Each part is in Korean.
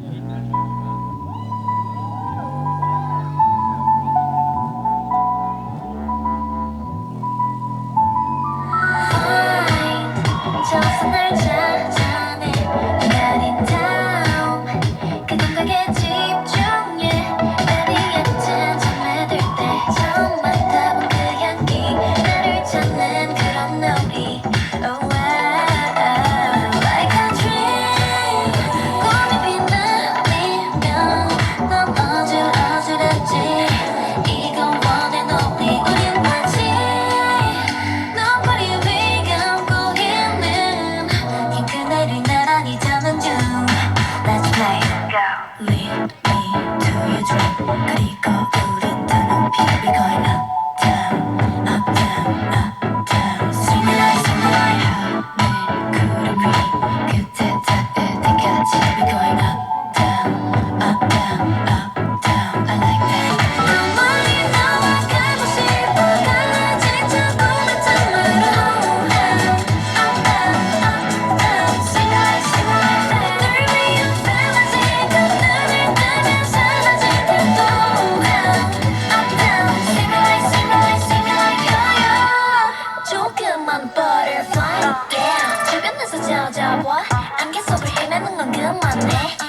Yeah. 光が降るたの意外な 사람 많네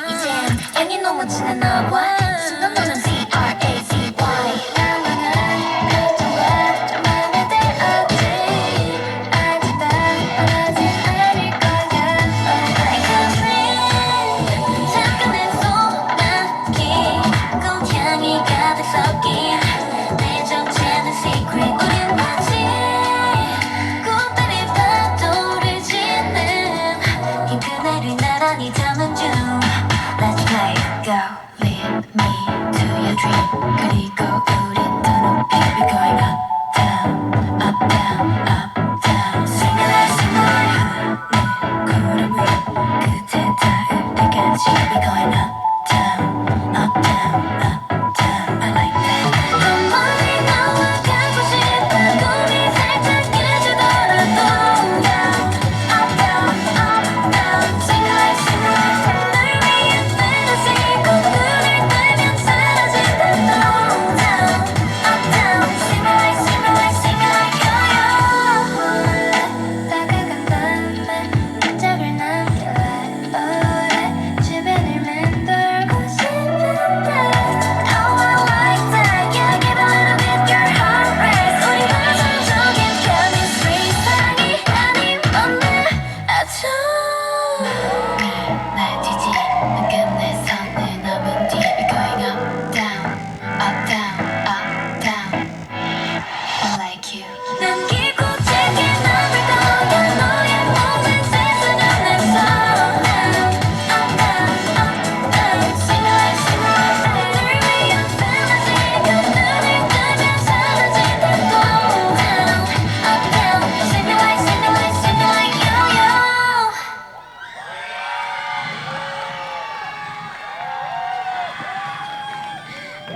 이젠 애니 너무 지나나 봐. Let's play, go, lead me to your dream.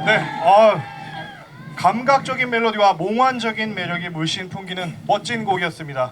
네, 아, 감각적인 멜로디와 몽환적인 매력이 물씬 풍기는 멋진 곡이었습니다.